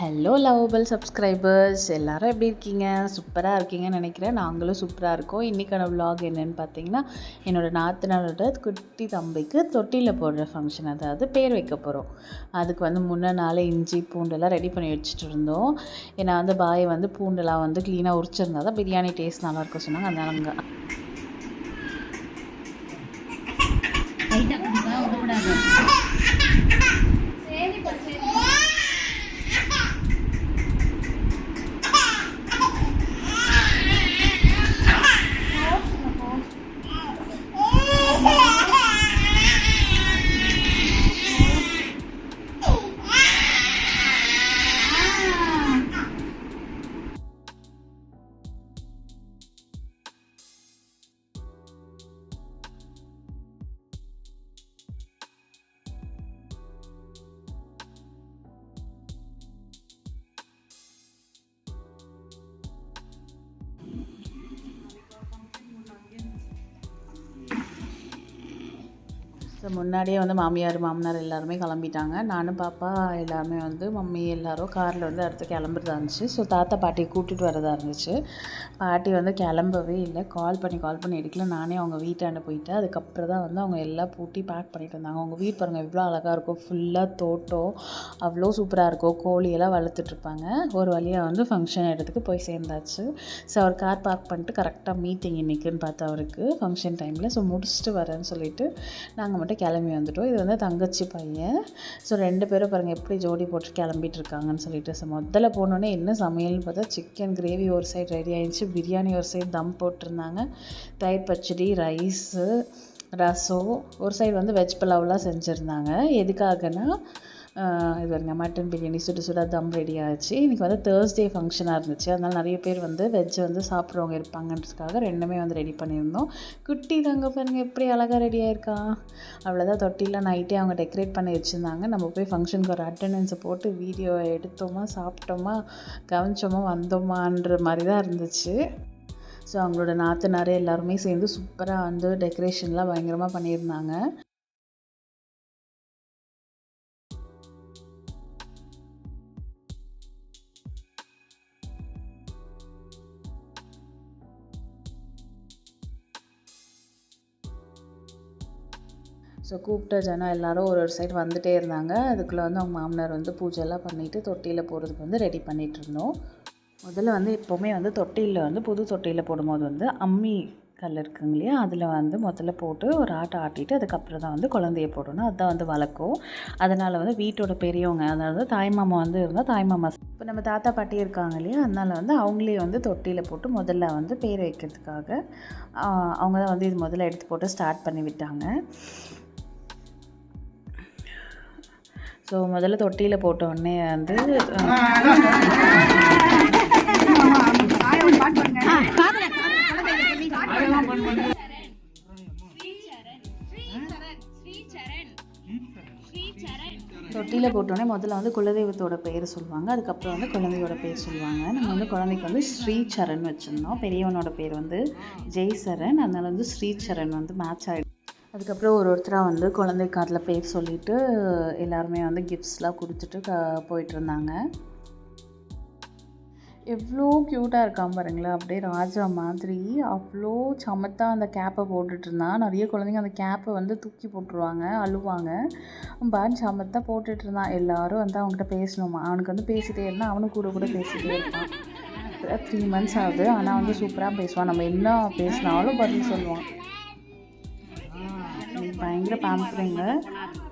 Hello lovable subscribers எல்லாரும் எப்படி இருக்கீங்க? சூப்பராக இருக்கீங்கன்னு நினைக்கிறேன். நாங்களும் சூப்பராக இருக்கோம். இன்றைக்கான விலாக் என்னென்னு பார்த்தீங்கன்னா என்னோடய நாத்தனாரோட குட்டி தம்பிக்கு தொட்டியில் போடுற ஃபங்க்ஷன் அதாவது பேர் வைக்க போகிறோம் அதுக்கு வந்து முன்ன நாள் இஞ்சி பூண்டெல்லாம் ரெடி பண்ணி வச்சுட்டு இருந்தோம். ஏன்னா வந்து பாய் வந்து பூண்டெல்லாம் வந்து க்ளீனாக உரிச்சிருந்தா தான் பிரியாணி டேஸ்ட் நல்லாயிருக்கும் சொன்னாங்க. அதனால அங்கே ஸோ முன்னாடியே வந்து மாமியார் மாமனார் எல்லாருமே கிளம்பிட்டாங்க. நானும் பாப்பா எல்லாருமே வந்து மம்மி எல்லாரும் காரில் வந்து அடுத்து கிளம்புறதா இருந்துச்சு. ஸோ தாத்தா பாட்டியை கூட்டிகிட்டு வரதா இருந்துச்சு. பாட்டி வந்து கிளம்பவே இல்லை. கால் பண்ணி கால் பண்ணி எடுக்கல. நானே அவங்க வீட்டாண்ட போயிட்டேன். அதுக்கப்புறம் தான் வந்து அவங்க எல்லாம் பூட்டி பேக் பண்ணிட்டு இருந்தாங்க அவங்க வீடு பாருங்கள் எவ்வளோ அழகாக இருக்கும் ஃபுல்லாக தோட்டம் அவ்வளோ சூப்பராக இருக்கும் கோழியெல்லாம் வளர்த்துட்ருப்பாங்க ஒரு வழியாக வந்து ஃபங்க்ஷன் இடத்துக்கு போய் சேர்ந்தாச்சு. ஸோ அவர் கார் பார்க் பண்ணிட்டு கரெக்டாக மீட்டிங் இன்றைக்குன்னு பார்த்தா அவருக்கு ஃபங்க்ஷன் டைமில் ஸோ முடிச்சுட்டு வரேன்னு சொல்லிட்டு நாங்கள் மட்டும் கிளம்பி வந்துட்டோம். இது வந்து தங்கச்சி பையன். ஸோ ரெண்டு பேரும் பாருங்கள் எப்படி ஜோடி போட்டு கிளம்பிட்டு இருக்காங்கன்னு சொல்லிட்டு ஸோ முதல்ல போனோடனே என்ன சமையல்னு பார்த்தா சிக்கன் கிரேவி ஒரு சைடு ரெடி ஆயிடுச்சு. பிரியாணி ஒரு சைடு தம் போட்டிருந்தாங்க. தயிர் பச்சடி ரைஸு ரசம். ஒரு சைடு வந்து வெஜ் பலாவெலாம் செஞ்சுருந்தாங்க. எதுக்காகனா இது பாருங்க மட்டன் பிரியாணி சுட சுட தம் ரெடி ஆச்சு. இன்றைக்கி வந்து தேர்ஸ்டே ஃபங்க்ஷனாக இருந்துச்சு. அதனால் நிறைய பேர் வந்து வெஜ் வந்து சாப்பிட்றவங்க இருப்பாங்கன்றதுக்காக ரெண்டுமே வந்து ரெடி பண்ணியிருந்தோம். குட்டி தங்க பாருங்கள் எப்படி அழகாக ரெடி ஆயிருக்கா? அவ்வளோதான் தொட்டியில் நைட்டே அவங்க டெக்கரேட் பண்ணி வச்சுருந்தாங்க. நம்ம போய் ஃபங்க்ஷனுக்கு ஒரு அட்டண்டன்ஸை போட்டு வீடியோ எடுத்தோமா சாப்பிட்டோமா கவனிச்சோமா வந்தோமான்ற மாதிரி தான் இருந்துச்சு. ஸோ அவங்களோட நாத்தனார் எல்லாருமே சேர்ந்து சூப்பராக வந்து டெக்கரேஷன்லாம் பயங்கரமாக பண்ணியிருந்தாங்க. ஸோ கூப்பிட்ட ஜனம் எல்லாரும் ஒரு ஒரு சைடு வந்துட்டே இருந்தாங்க. அதுக்குள்ளே வந்து அவங்க மாமனார் வந்து பூஜைலாம் பண்ணிவிட்டு தொட்டியில் போகிறதுக்கு வந்து ரெடி பண்ணிகிட்டு இருந்தோம். முதல்ல வந்து எப்போவுமே வந்து தொட்டியில் வந்து புது தொட்டியில் போடும்போது வந்து அம்மி கல் இருக்குங்க இல்லையா? அதில் வந்து முதல்ல போட்டு ஒரு ஆட்டை ஆட்டிட்டு அதுக்கப்புறம் தான் வந்து குழந்தைய போடணும். அதுதான் வந்து வழக்கம். அதனால் வந்து வீட்டோட பெரியவங்க அதாவது தாய்மாமா வந்து இருந்தால் தாய்மாமா இப்போ நம்ம தாத்தா பாட்டி இருக்காங்க இல்லையா? அதனால் வந்து அவங்களே வந்து தொட்டியில் போட்டு முதல்ல வந்து பேர் வைக்கிறதுக்காக அவங்க தான் வந்து இது முதல்ல எடுத்து போட்டு ஸ்டார்ட் பண்ணி விட்டாங்க. ஸோ முதல்ல தொட்டியில் போட்ட உடனே வந்து தொட்டியில் போட்டோடனே முதல்ல வந்து குலதெய்வத்தோட பேர் சொல்லுவாங்க அதுக்கப்புறம் வந்து குழந்தையோட பேர் சொல்லுவாங்க நம்ம வந்து குழந்தைக்கு வந்து ஸ்ரீசரண் வச்சுருந்தோம் பெரியவனோட பேர் வந்து ஜெய்சரண் அதனால வந்து ஸ்ரீசரண் வந்து மேட்ச் ஆகிடும் அதுக்கப்புறம் ஒரு ஒருத்தராக வந்து குழந்தை காதில் பேர் சொல்லிட்டு எல்லாருமே வந்து கிஃப்ட்ஸ்லாம் கொடுத்துட்டு க போயிட்டுருந்தாங்க எவ்வளோ க்யூட்டாக இருக்கான் பாருங்களேன். அப்படியே ராஜா மாதிரி அவ்வளோ சமத்தாக அந்த கேப்பை போட்டுட்டு இருந்தான். நிறைய குழந்தைங்க அந்த கேப்பை வந்து தூக்கி போட்டுருவாங்க அழுவாங்க. பான் சமத்தாக போட்டுட்டு இருந்தான். எல்லாரும் வந்து அவன்கிட்ட பேசணுமா? அவனுக்கு வந்து பேசிட்டே இருந்தால் அவனும் கூட கூட பேசிகிட்டே இருப்பான். த்ரீ மந்த்ஸ் ஆகுது. ஆனால் வந்து சூப்பராக பேசுவான். நம்ம என்ன பேசினாலும் பதில் சொல்லுவான். பயங்கர பேம்பரிங்க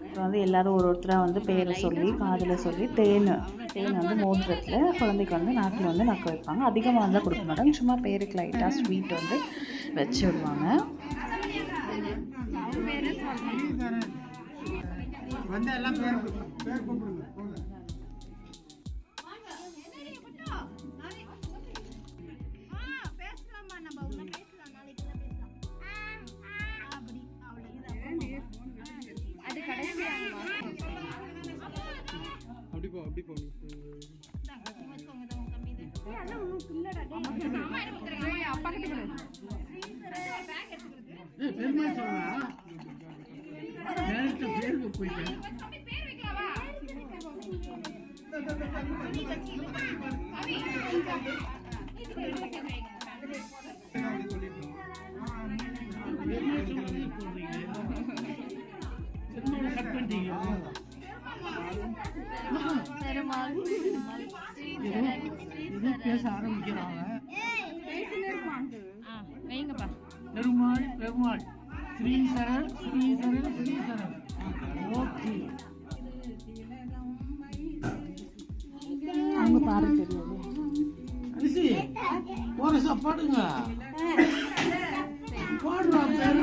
அப்புறம் வந்து எல்லாரும் ஒரு ஒருத்தராக வந்து பேரை சொல்லி காதில் சொல்லி தேன். தேன் வந்து மோதிரத்தில் குழந்தைக்கு வந்து நாக்கில் வந்து நக்க வைப்பாங்க. அதிகமாக இருந்தால் கொடுக்க மாட்டாங்க. சும்மா பேருக்கு லைட்டாக ஸ்வீட் வந்து வச்சு விடுவாங்க. வந்து எல்லாம் பேர் பேர் கூப்பிடுங்க. ஏய், பெருமாள் சொல்றா பேருக்கு போயிட்டேன் பேச ஆரம்பிக்கிறாங்க. வைங்கப்பா. பெருமாள் பெருமாள். ஸ்ரீசரன் ஸ்ரீசரன் ஸ்ரீசரன். ஓகே. அவங்க பாட தெரியாது. அரிசி ஒரு பாடுங்க பாடுறா பேரு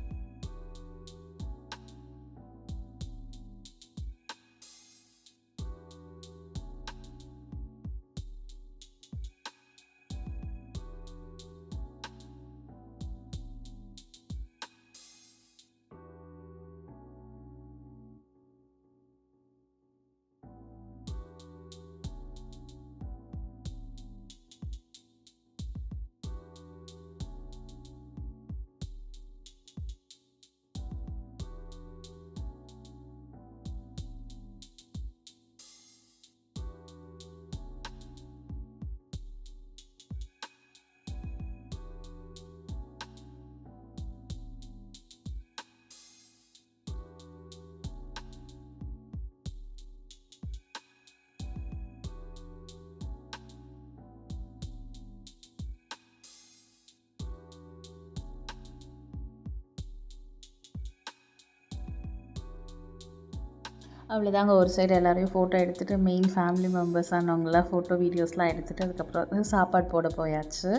அவ்வளோதாங்க ஒரு சைடு எல்லோரையும் ஃபோட்டோ எடுத்துகிட்டு மெயின் ஃபேமிலி மெம்பர்ஸ் ஆனவங்களாம் ஃபோட்டோ வீடியோஸ்லாம் எடுத்துகிட்டு அதுக்கப்புறம் வந்து சாப்பாடு போட போயாச்சு.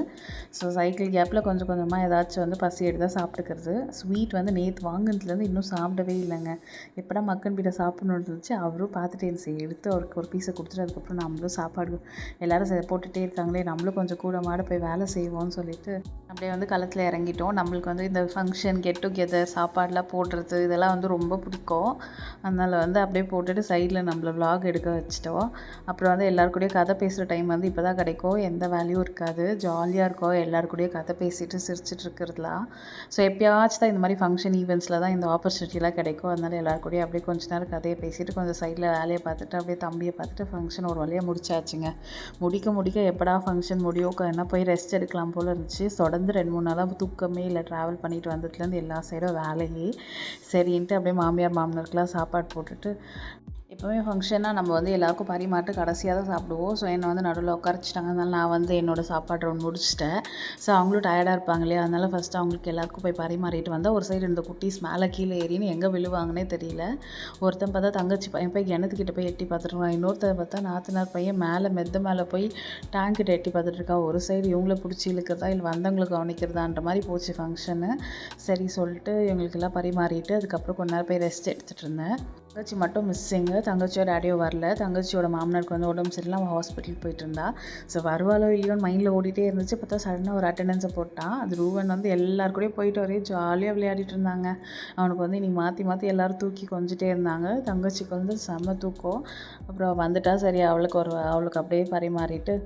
ஸோ சைக்கிள் கேப்பில் கொஞ்சம் கொஞ்சமாக ஏதாச்சும் வந்து பசி எடுத்தால் சாப்பிட்டுக்கிறது. ஸ்வீட் வந்து நேற்று வாங்கினதுலேருந்து இன்னும் சாப்பிடவே இல்லைங்க. எப்படா மக்கன் பீட்டை சாப்பிட்ணுன்னு இருந்துச்சு அவரும் பார்த்துட்டே இருந்துச்சு எடுத்து அவருக்கு ஒரு பீஸை கொடுத்துட்டு அதுக்கப்புறம் நம்மளும் சாப்பாடு எல்லோரும் போட்டுகிட்டே இருக்காங்களே நம்மளும் கொஞ்சம் கூட மாட போய் வேலை செய்வோம்னு சொல்லிட்டு அப்படியே வந்து களத்தில் இறங்கிட்டோம். நம்மளுக்கு வந்து இந்த ஃபங்க்ஷன் கெட் டுகெதர் சாப்பாடெலாம் போடுறது இதெல்லாம் வந்து ரொம்ப பிடிக்கும். அதனால் வந்து அப்படியே போட்டுட்டு சைடில் நம்மளை விலாக் எடுக்க வச்சிட்டோம். அப்புறம் வந்து எல்லார் கூடயும் கதை பேசுகிற டைம் வந்து இப்போ தான் கிடைக்கும். எந்த வேல்யூ இருக்காது. ஜாலியாக இருக்கும். எல்லார் கதை பேசிட்டு சிரிச்சிட்டு இருக்கிறதுலாம். ஸோ எப்பயாச்சும் தான் இந்த மாதிரி ஃபங்க்ஷன் ஈவெண்ட்ஸில் தான் இந்த ஆப்பர்ச்சுனிட்டிலாம் கிடைக்கும். அதனால எல்லார் கூடயும் அப்படியே கொஞ்ச நேரம் கதையை பேசிட்டு கொஞ்சம் சைடில் வேலையை பார்த்துட்டு அப்படியே தம்பியை பார்த்துட்டு ஃபங்க்ஷன் ஒரு வழியாக முடிச்சாச்சுங்க. முடிக்க முடிக்க எப்படா ஃபங்க்ஷன் முடியும்? க- என்ன போய் ரெஸ்ட் எடுக்கலாம் போல் இருந்துச்சு. தொடர்ந்து ரெண்டு மூணு நாளாக தூக்கமே இல்லை. ட்ராவல் பண்ணிட்டு வந்ததுலேருந்து எல்லா சைடும் வேலையே. சரின்ட்டு அப்படியே மாமியார் மாமனாருக்குலாம் சாப்பாடு போட்டுட்டு எப்போவுமே ஃபங்க்ஷன்னா நம்ம வந்து எல்லாருக்கும் பரிமாற்ற கடைசியாக தான் சாப்பிடுவோம். ஸோ என்னை வந்து நடுவில் உட்காரச்சிட்டாங்க அதனால் நான் வந்து என்னோடய சாப்பாடு ரவுண்ட் முடிச்சிட்டேன். ஸோ அவங்களும் டயர்டாக இருப்பாங்க இல்லையா? அதனால் ஃபஸ்ட்டு அவங்களுக்கு எல்லாருக்கும் போய் பரிமாறிட்டு வந்தால் ஒரு சைடு இந்த குட்டீஸ் மேலே கீழே ஏறின்னு எங்கே விழுவாங்கன்னே தெரியல. ஒருத்தன் பார்த்தா தங்கச்சி பையன் போய் கிணத்துக்கிட்ட போய் எட்டி பார்த்துருவான் இன்னொருத்தர் பார்த்தா நாத்தனார் பையன் மேலே மெத்த மேலே போய் டேங்க்கிட்ட எட்டி பார்த்துட்டு ஒரு சைடு இவங்கள பிடிச்சி இழுக்கிறதா இல்லை வந்தவங்களை கவனிக்கிறதான்ற மாதிரி போச்சு ஃபங்க்ஷனு சரி சொல்லிட்டு இவங்களுக்கெல்லாம் பரிமாறிட்டு அதுக்கப்புறம் கொஞ்ச நேரம் போய் ரெஸ்ட் எடுத்துகிட்டு இருந்தேன். தங்கச்சி மட்டும் மிஸ்ஸிங்கு தங்கச்சியோட ஆடியோ வரல. தங்கச்சியோட மாமனாருக்கு வந்து உடம்பு சரியில்லாம ஹாஸ்பிட்டல் போயிட்டு இருந்தா. ஸோ வருவாளோ இல்லையோன்னு மைண்டில் ஓடிட்டே இருந்துச்சு. பார்த்தா சடனாக ஒரு அட்டெண்டன்ஸை போட்டான். அது ரூவன் வந்து எல்லார் கூடயும் போயிட்டு ஒரே ஜாலியாக விளையாடிட்டு இருந்தாங்க. அவனுக்கு வந்து இன்னைக்கு மாற்றி மாற்றி எல்லோரும் தூக்கி கொஞ்சிட்டே இருந்தாங்க. தங்கச்சிக்கு வந்து செம்ம தூக்கம். அப்புறம் வந்துட்டா. சரி அவளுக்கு ஒரு அவளுக்கு அப்படியே பரிமாறிட்டு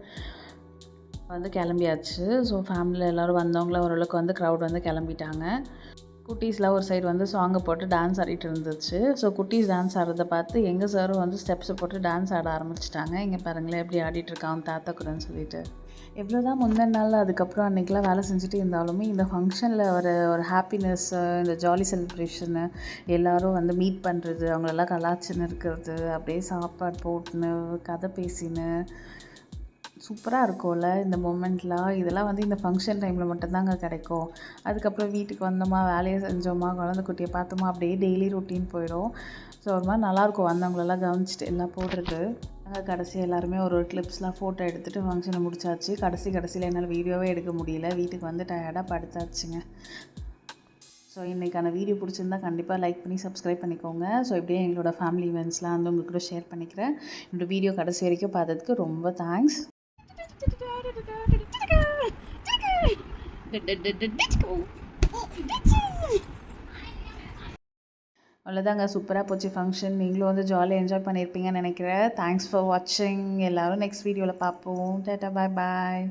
வந்து கிளம்பியாச்சு. ஸோ ஃபேமிலியில் எல்லோரும் வந்தவங்கள ஓரளவுக்கு வந்து க்ரௌட் வந்து கிளம்பிட்டாங்க. குட்டீஸ்லாம் ஒரு சைடு வந்து சாங்கை போட்டு டான்ஸ் ஆடிட்டு இருந்துச்சு. ஸோ குட்டீஸ் டான்ஸ் ஆடுறதை பார்த்து எங்கள் சாரும் வந்து ஸ்டெப்ஸை போட்டு டான்ஸ் ஆட ஆரம்பிச்சிட்டாங்க. இங்கே பாருங்களேன் எப்படி ஆடிட்டு இருக்கான் தாத்தா கூடன்னு சொல்லிட்டு. எவ்வளோ தான் முந்தின நாள் அதுக்கப்புறம் அன்றைக்கெலாம் வேலை செஞ்சுட்டு இருந்தாலுமே இந்த ஃபங்க்ஷனில் ஒரு ஒரு ஹாப்பினஸ் இந்த ஜாலி செலிப்ரேஷனு எல்லாரும் வந்து மீட் பண்ணுறது அவங்களெல்லாம் கலாச்சின்னு இருக்கிறது அப்படியே சாப்பாடு போட்டுன்னு கதை பேசின்னு சூப்பராக இருக்கும்ல இந்த மொமெண்ட்லாம் இதெல்லாம் வந்து இந்த ஃபங்க்ஷன் டைமில் மட்டும்தாங்க கிடைக்கும். அதுக்கப்புறம் வீட்டுக்கு வந்தோமா வேலையை செஞ்சோமா குழந்தை குட்டியை பார்த்தோமா அப்படியே டெய்லி ரொட்டீன் போயிடும். ஸோ ஒரு மாதிரி நல்லாயிருக்கும் வந்தவங்களெல்லாம் கவனிச்சிட்டு எல்லாம் போடுறது. நாங்கள் கடைசி எல்லாருமே ஒரு ஒரு கிளிப்ஸ்லாம் ஃபோட்டோ எடுத்துகிட்டு ஃபங்க்ஷனை முடிச்சாச்சு. கடைசி கடைசியில் என்னால் வீடியோவே எடுக்க முடியல. வீட்டுக்கு வந்து டயர்டாக படுத்தாச்சுங்க. ஸோ இன்றைக்கான வீடியோ பிடிச்சிருந்தா கண்டிப்பாக லைக் பண்ணி சப்ஸ்கிரைப் பண்ணிக்கோங்க. ஸோ இப்படியே எங்களோட ஃபேமிலி இவெண்ட்ஸ்லாம் வந்து உங்களுக்கு கூட ஷேர் பண்ணிக்கிறேன். என்னோடய வீடியோ கடைசி வரைக்கும் பார்த்ததுக்கு ரொம்ப தேங்க்ஸ் அவ்வளோதாங்க சூப்பராக போச்சு ஃபங்க்ஷன் நீங்களும் வந்து ஜாலியாக என்ஜாய் பண்ணியிருப்பீங்கன்னு நினைக்கிறேன். தேங்க்ஸ் ஃபார் வாட்சிங் எல்லோரும் நெக்ஸ்ட் வீடியோவில் பார்ப்போம். டேட்டா பாய் பாய்